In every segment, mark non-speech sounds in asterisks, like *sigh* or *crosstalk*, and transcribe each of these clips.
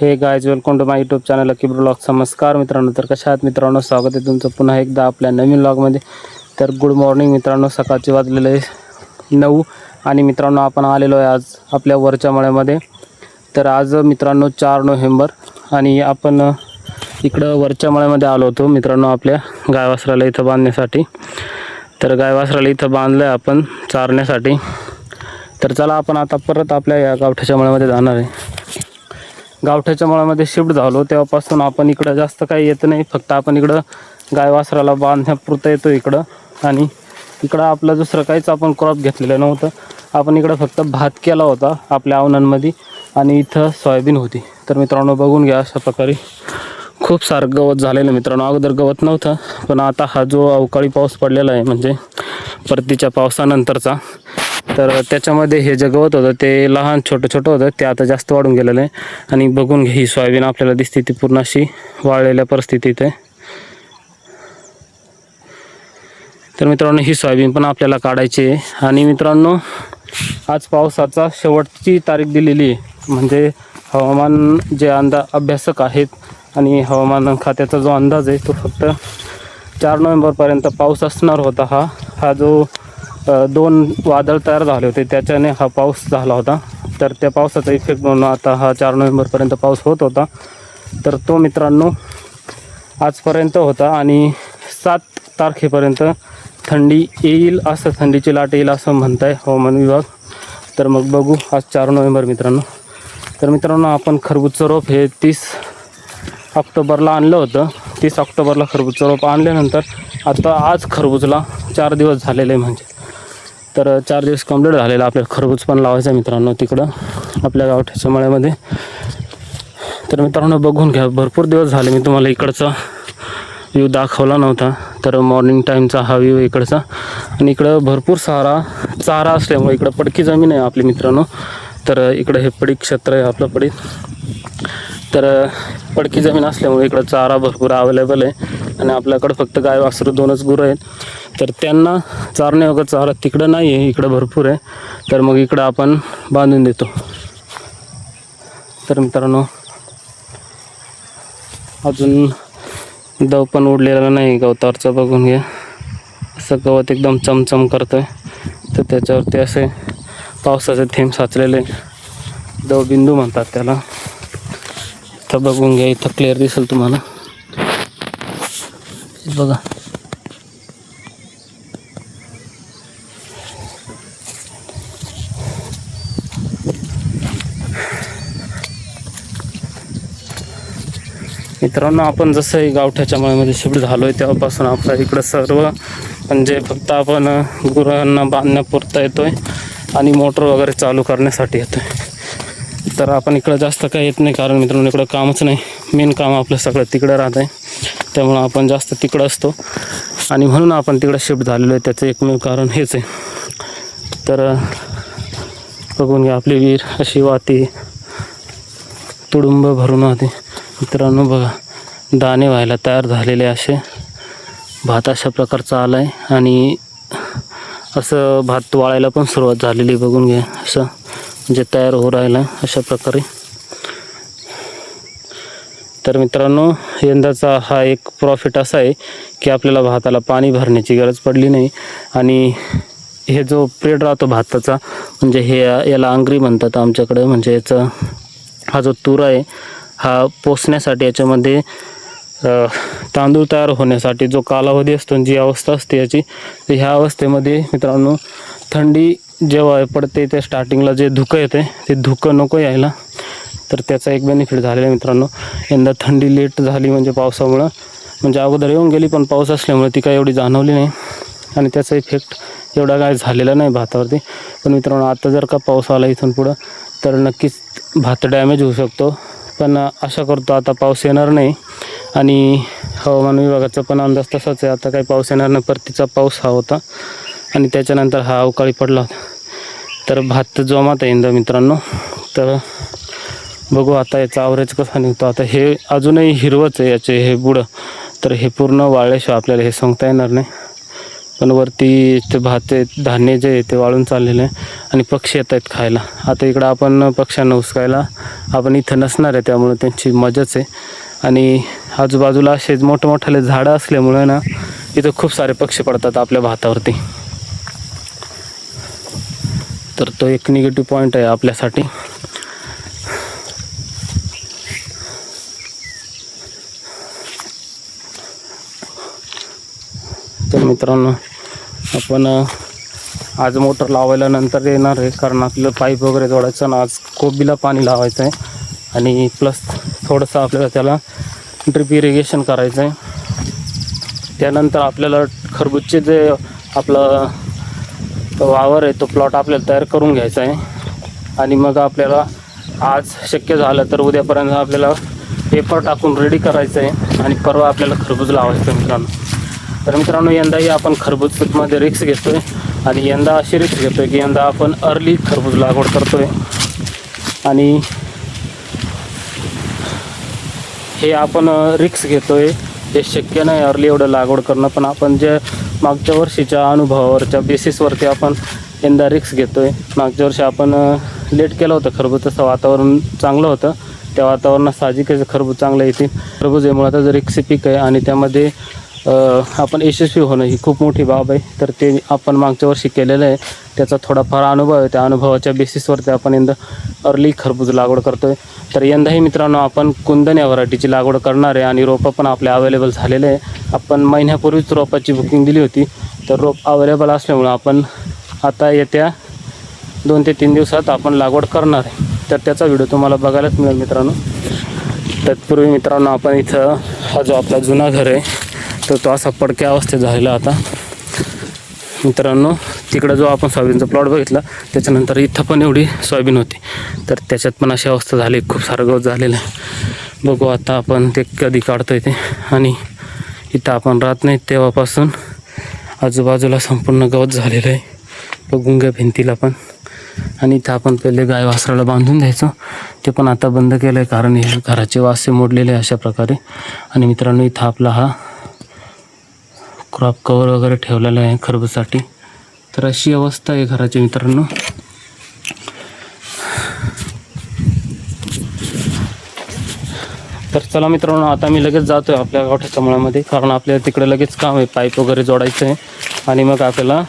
Hey guys welcome to my YouTube channel lucky blog नमस्कार मित्रांनो तर कशा आहात मित्रांनो? स्वागत आहे तुमचं पुन्हा एकदा आपल्या नवीन ब्लॉगमध्ये तर गुड मॉर्निंग मित्रांनो सकाळचे वाजलेले आहे नऊ. आणि मित्रांनो आपण आलेलो आहे आज आपल्या वरच्या मळ्यामध्ये. तर आज मित्रांनो चार नोव्हेंबर. आणि आपण इकडं वरच्या मळ्यामध्ये आलो होतो मित्रांनो आपल्या गायवासराला इथं बांधण्यासाठी. तर गायवासराला इथं बांधलं आहे आपण चारण्यासाठी. तर चला आपण आता परत आपल्या या गावठ्याच्या मळ्यामध्ये जाणार आहे. गावठ्याच्या मळामध्ये शिफ्ट झालो तेव्हापासून आपण इकडं जास्त काही येत नाही. फक्त आपण इकडं गाय वासराला बांधण्यापुरतं येतो इकडं. आणि इकडं आपलं दुसरं काहीच आपण क्रॉप घेतलेलं नव्हतं. आपण इकडं फक्त भात केला होता आपल्या आवनांमध्ये आणि इथं सोयाबीन होती. तर मित्रांनो बघून घ्या अशा प्रकारे. खूप सारं गवत झालेलं मित्रांनो. अगोदर गवत नव्हतं पण आता हा जो अवकाळी पाऊस पडलेला आहे म्हणजे परतीच्या पावसानंतरचा तर त्याच्यामध्ये हे जे गवत होतं ते लहान छोटं छोटं होतं. ते आता जास्त वाढून गेलेलं आहे. आणि बघून घे ही सोयाबीन आपल्याला दिसते ती पूर्ण अशी वाळलेल्या परिस्थितीत आहे. तर मित्रांनो ही सोयाबीन पण आपल्याला काढायची आहे. आणि मित्रांनो आज पावसाचा शेवटची तारीख दिलेली आहे. म्हणजे हवामान जे अंदा अभ्यासक आहेत आणि हवामान खात्याचा जो अंदाज आहे तो फक्त चार नोव्हेंबरपर्यंत पाऊस असणार होता हा. हा जो दोन वादळ तयार झाले होते. त्याच्याने हा पाऊस झाला होता. तर त्या पावसाचा इफेक्ट म्हणून आता हा चार नोव्हेंबरपर्यंत पाऊस होत होता. तर तो मित्रांनो आजपर्यंत होता आणि सात तारखेपर्यंत थंडी येईल असं थंडीची लाट येईल असं म्हणत आहे हवामान विभाग. तर मग बघू आज चार नोव्हेंबर मित्रांनो. तर मित्रांनो आपण खरबूजचं रोप हे तीस ऑक्टोबरला आणलं होतं. तीस ऑक्टोबरला खरबूजचं रोप आणल्यानंतर आता आज खरबूजला चार दिवस झालेले आहे म्हणजे. तर चार दिवस कंप्लीट झालेला आपल्याला खरबूज पण लावायचा मित्रांनो तिकडं आपल्या गावठ्याच्या मळ्यामध्ये. तर मित्रांनो बघून घ्या भरपूर दिवस झाले मी तुम्हाला इकडचा व्ह्यू दाखवला नव्हता. तर मॉर्निंग टाईमचा हा व्ह्यू इकडचा. आणि इकडं भरपूर सारा चारा असल्यामुळे इकडं पडकी जमीन आहे आपली मित्रांनो. तर इकडं हे पडीक क्षेत्र आहे आपलं पडीक. तर पडकी जमीन असल्यामुळे इकडं चारा भरपूर अवेलेबल आहे. आणि आपल्याकडं फक्त गाय वासरू दोनच गुरं आहेत. तर त्यांना चारणे वगैरे चारा तिकडं नाही आहे इकडं भरपूर आहे. तर मग इकडं आपण बांधून देतो. तर मित्रांनो अजून दव पण उडलेला नाही गवतावरचा बघून घ्या. असं गवत एकदम चमचम करतोय. तर त्याच्यावरती असे पावसाचे थेंब साचलेले दव बिंदू म्हणतात त्याला. इथं बघून घ्या इथं क्लिअर दिसेल तुम्हाला. बघा. मित्रांनो आपण जसं गावठ्याच्या मळ्यामध्ये शिफ्ट झालो आहे तेव्हापासून आपल्या इकडं सर्व म्हणजे फक्त आपण गुरांना बांधण्यापुरता येतो आहे आणि मोटर वगैरे चालू करण्यासाठी येतो आहे तर आपण इकडं जास्त काही येत नाही कारण मित्रांनो इकडं कामच नाही. मेन काम आपलं सगळं तिकडं राहत आहे. त्यामुळं आपण जास्त तिकडं असतो. आणि म्हणून आपण तिकडं शिफ्ट झालेलो आहे. त्याचं एकमेव कारण हेच आहे. तर बघून घ्या आपली विहीर अशी वाहते तुडुंब भरून वाहते मित्रांनो बघा दाणे व्हायला तयार झालेले असे. भात अशा प्रकारचा आला आहे आणि असं भात वाळायला पण सुरुवात झालेली बघून घ्या असं. म्हणजे तयार होऊ राहिला अशा प्रकारे. तर मित्रांनो यंदाचा हा एक प्रॉफिट असा आहे की आपल्याला भाताला पाणी भरण्याची गरज पडली नाही. आणि हे जो प्रेड राहतो भाताचा म्हणजे हे याला आंगरी म्हणतात आमच्याकडे म्हणजे याचा हा जो तूर आहे हा पोसण्यासाठी याच्यामध्ये तांदूळ तयार होण्यासाठी जो कालावधी असतो जी अवस्था असते याची तर ह्या अवस्थेमध्ये मित्रांनो थंडी जेव्हा पडते ते स्टार्टिंगला जे धुकं येते ते धुकं नको यायला. तर त्याचा एक बेनिफिट झालेला आहे मित्रांनो. यंदा थंडी लेट झाली म्हणजे पावसामुळं. म्हणजे अगोदर येऊन गेली पण पाऊस असल्यामुळे ती काय एवढी जाणवली नाही. आणि त्याचा इफेक्ट एवढा काय झालेला नाही भातावरती. पण मित्रांनो आता जर का पाऊस आला इथून पुढं तर नक्कीच भात डॅमेज होऊ शकतो. पण आशा करतो आता पाऊस येणार नाही. आणि हवामान विभागाचा पण अंदाज तसाच आहे. आता काही पाऊस येणार नाही परतीचा पाऊस हा होता. आणि त्याच्यानंतर हा अवकाळी पडला होता. तर भात जोमात आहे यंदा मित्रांनो. तर बघू आता याचा आवरेज कसा निघतो. आता हे अजूनही हिरवंच आहे याचे हे बुडं. तर हे पूर्ण वाळल्याशिवाय आपल्याला हे सांगता येणार नाही. पण वरती ते भात धान्य जे आहे ते वाळून चाललेलं आहे आणि पक्षी येत आहेत खायला. आता इकडं आपण पक्ष्यांना उसकायला आपण इथं नसणार आहे त्यामुळे त्यांची मजाच आहे. आणि आजूबाजूला असे मोठमोठाले झाडं असल्यामुळे ना इथं खूप सारे पक्षी पडतात आपल्या भातावरती. तर तो एक निगेटिव्ह पॉईंट आहे आपल्यासाठी. मित्रांनो आपण आज मोटर लावायला नंतर येणार आहे. कारण आपलं पाईप वगैरे जोडायचं ना आज कोबीला पाणी लावायचं आहे. आणि प्लस थोडंसं आपल्याला त्याला ड्रिप इरिगेशन करायचं आहे. त्यानंतर आपल्याला खरबूजचे जे आपलं वावर आहे तो प्लॉट आपल्याला तयार करून घ्यायचा आहे. आणि मग आपल्याला आज शक्य झालं तर उद्यापर्यंत आपल्याला पेपर टाकून रेडी करायचं आहे. आणि परवा आपल्याला खरबूज लावायचं आहे मित्रांनो. तर मित्रांनो यंदाही आपण खरबूज खरबूजमध्ये रिक्स घेतो आहे आणि यंदा अशी रिक्स घेतो आहे की यंदा आपण अर्ली खरबूज लागवड करतो आहे आणि हे आपण रिक्स घेतो आहे हे शक्य नाही अर्ली एवढं लागवड करणं पण आपण जे मागच्या वर्षीच्या अनुभवावरच्या बेसिसवरती आपण यंदा रिक्स घेतो आहे मागच्या वर्षी आपण लेट केलं होतं खरबूज तसं वातावरण चांगलं होतं. त्या वातावरणात साहजिकच खरबूज चांगलं येतील. खरबूज हे जर रिक्स पीक आहे आणि त्यामध्ये आपण यशस्वी होणं ही खूप मोठी बाब आहे. तर ते आपण मागच्या वर्षी केलेलं आहे. त्याचा थोडाफार अनुभव आहे. त्या अनुभवाच्या बेसिसवरती आपण यंदा अर्ली खरबूज लागवड करतोय. तर यंदाही मित्रांनो आपण कुंदन या व्हरायटीची लागवड करणार आहे आणि रोपं पण आपले अवेलेबल झालेले आहे. आपण महिन्यापूर्वीच रोपाची बुकिंग दिली होती. तर रोप अवेलेबल असल्यामुळं आपण आता येत्या दोन ते तीन दिवसात आपण लागवड करणार आहे. तर त्याचा व्हिडिओ तुम्हाला बघायलाच मिळेल मित्रांनो. तत्पूर्वी मित्रांनो आपण इथं हा जो आपला जुना घर आहे तर तो असा पडक्या अवस्थेत झालेला आता मित्रांनो तिकडं जो आपण सोयाबीनचा प्लॉट बघितला त्याच्यानंतर इथं पण एवढी सोयाबीन होती. तर त्याच्यात पण अशी अवस्था झाली खूप सारं गवत झालेलं आहे. बघू आता आपण ते कधी काढतोय ते. आणि इथं आपण राहत नाही तेव्हापासून. आजूबाजूला संपूर्ण गवत झालेलं आहे. बघून घ्या भिंतीला पण. आणि इथं आपण पहिले गाय वासराला बांधून द्यायचो. ते पण आता बंद केलं आहे कारण हे घराचे वासे मोडलेले आहे अशा प्रकारे. आणि मित्रांनो इथं आपला हा क्रॉप कवर वगैरे ठेवलेलं आहे खरबूजसाठी तर अशी अवस्था आहे घराची मित्रांनो. तर चला मित्रांनो आता मी लगेच जातो आहे आपल्या गावठ्याच्या मुळामध्ये कारण आपल्याला तिकडे लगेच काम आहे पाईप वगैरे जोडायचं आहे. आणि मग आपल्याला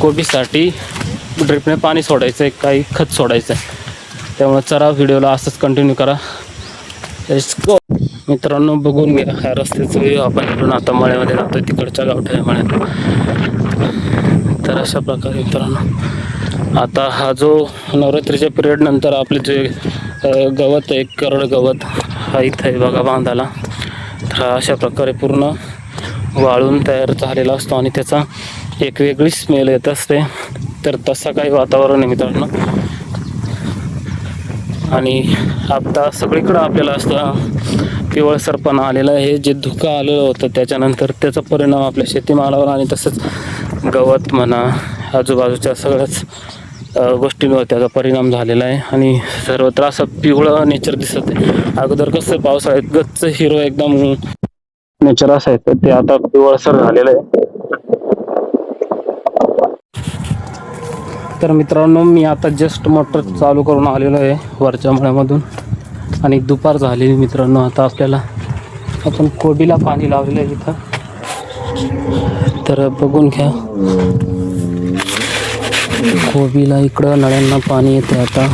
कोबीसाठी ड्रिपने पाणी सोडायचं आहे काही खत सोडायचं आहे. त्यामुळे चला व्हिडिओला असंच कंटिन्यू करा. Let's मित्रांनो बघून घ्या. ह्या रस्त्याचं view आपण इकडून आता मळ्यामध्ये जातो तिकडच्या गावठ्या मळ्यात. तर अशा प्रकारे मित्रांनो आता हा जो नवरात्रीच्या पिरियड नंतर आपले जे गवत आहे करड गवत हा इथं आहे बघा बांधाला. तर हा अशा प्रकारे पूर्ण वाळून तयार झालेला असतो आणि त्याचा एक वेगळी स्मेल येत असते. तर तसा काही वातावरण आहे मित्रांनो. आणि आता सगळीकडं आपल्याला असं पिवळसरपणा आलेला आहे. जे धुकं आलेलं होतं त्याच्यानंतर त्याचा परिणाम आपल्या शेतीमालावर आणि तसंच गवत म्हणा आजूबाजूच्या सगळ्याच गोष्टींवर त्याचा परिणाम झालेला आहे. आणि सर्वत्र असं पिवळं नेचर दिसत आहे. अगोदर कसं पावसाळ्यात गच्च हिरो एकदम नेचर असायचं ते आता पिवळसर झालेलं आहे. तर मित्रांनो मी आता जस्ट मोटर चालू करून आलेलो आहे वरच्या मळ्यामधून. आणि दुपार झालेली मित्रांनो आता आपल्याला. आपण कोबीला पाणी लावलेलं आहे इथं. तर बघून घ्या. कोबीला इकडं नळ्यांना पाणी येते आता.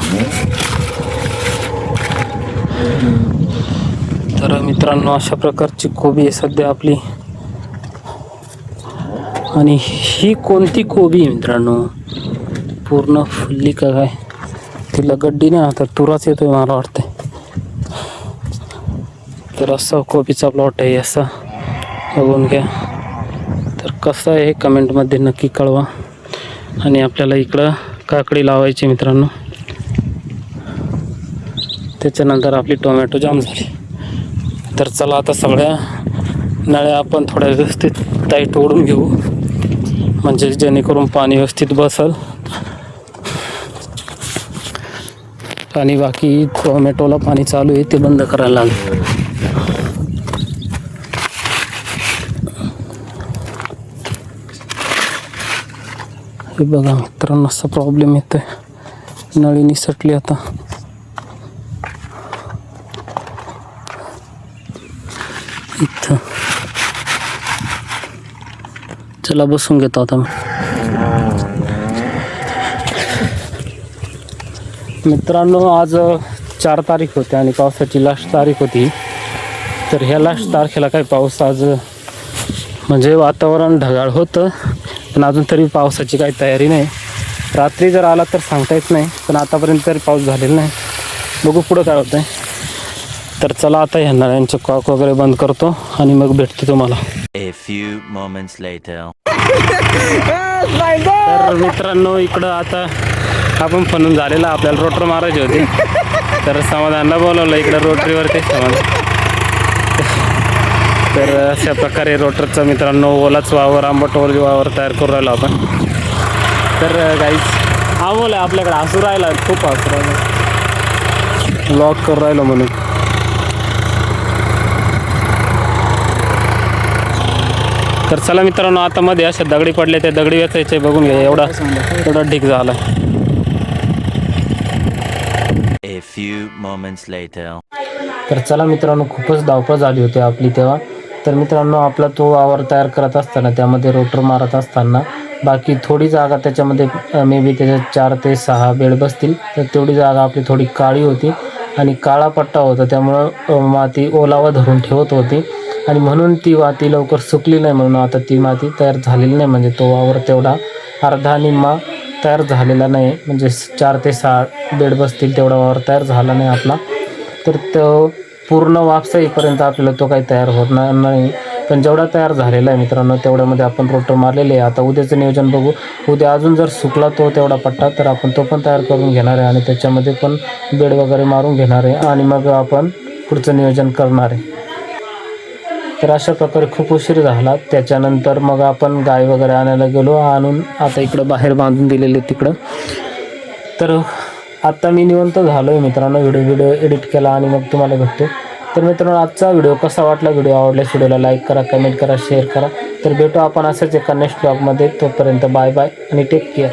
तर मित्रांनो अशा प्रकारची कोबी आहे सध्या आपली. आणि ही कोणती कोबी आहे मित्रांनो? पूर्ण फुल्ली का काय? तिला गड्डी नाही तर तुराच येतोय मला वाटतंय. तर असा कॉपीचा प्लॉट आहे असा. बघून घ्या. तर कसं आहे कमेंटमध्ये नक्की कळवा. आणि आपल्याला इकडं काकडी लावायची मित्रांनो. त्याच्यानंतर आपली टोमॅटो जाम झाली. तर चला आता सगळ्या नळ्या आपण थोड्या व्यवस्थित टाईट ओढून घेऊ. म्हणजे जेणेकरून पाणी व्यवस्थित बसल. आणि बाकी टोमॅटोला पाणी चालू आहे, ते बंद करायला लागेल. हे बघा मित्रांनो, असा प्रॉब्लेम नळी निसटली आता. इथं. चला बसून घेतो आता मित्रांनो आज चार तारीख होते आणि पावसाची लास्ट तारीख होती. तर ह्या लास्ट तारखेला काही पाऊस आज म्हणजे वातावरण ढगाळ होतं पण अजून तरी पावसाची काही तयारी नाही. रात्री जर आला तर सांगता येत नाही पण आतापर्यंत तरी पाऊस झालेला नाही. बघू पुढं काय होतंय. तर चला आता ह्या नळ्यांचे कॉक वगैरे बंद करतो आणि मग भेटते तुम्हाला. A few moments later. *laughs* तर मित्रांनो इकडं आता आपण फनून झालेला आपल्याला रोटर मारायचे होते. तर समाधानला बोलवलं इकडं रोटरीवर ते समाधान तर अशा प्रकारे रोटरचा मित्रांनो ओलाच वावर आंबट ओली वावर तयार करू राहिलो आपण. तर गाईच आमोल आहे आपल्याकडे. हसू राहिला खूप हसू राहिला. लॉक करू राहिलो म्हणून. तर चला मित्रांनो आता मध्ये अशा दगडी पडल्या त्या दगडी वेचायचे बघून घ्या. एवढा एवढा ढीक झाला A few moments later. तर चला मित्रांनो खूपच धावपळ झाली होती आपली तेव्हा. तर मित्रांनो आपला तो वावर तयार करत असताना त्यामध्ये रोटर मारत असताना बाकी थोडी जागा त्याच्यामध्ये मे बी त्याच्यात चार ते सहा बेड बसतील. तर तेवढी जागा आपली थोडी काळी होती आणि काळा पट्टा होता. त्यामुळं माती ओलावा धरून ठेवत होती. आणि म्हणून ती माती लवकर सुकली नाही म्हणून आता ती माती तयार झालेली नाही. म्हणजे तो वावर तेवढा अर्धा निम्मा तयार झालेला नाही. म्हणजे चार ते सहा बेड बसतील तेवढा वावर तयार झाला नाही आपला. तर तो पूर्ण वापसा येईपर्यंत आपल्याला तो काही तयार होणार नाही. पण जेवढा तयार झालेला आहे मित्रांनो तेवढ्यामध्ये आपण रोटर मारलेले आहे. आता उद्याचं नियोजन बघू. उद्या अजून जर सुकला तो तेवढा पट्टा तर आपण तो पण तयार करून घेणार आहे आणि त्याच्यामध्ये पण बेड वगैरे मारून घेणार आहे आणि मग आपण पुढचं नियोजन करणार आहे. तर अशा प्रकारे खूप उशीर झाला. त्याच्यानंतर मग आपण गाय वगैरे आणायला गेलो. आणून आता इकडं बाहेर बांधून दिलेले तिकडं. तर आत्ता मी निवंत झालो आहे मित्रांनो. व्हिडिओ व्हिडिओ एडिट केला आणि मग तुम्हाला भेटतो. तर मित्रांनो आजचा व्हिडिओ कसा वाटला? व्हिडिओ आवडल्यास व्हिडिओला लाईक करा कमेंट करा शेअर करा. तर भेटू आपण असंच एका नेक्स्ट ब्लॉगमध्ये तोपर्यंत बाय बाय आणि टेक केअर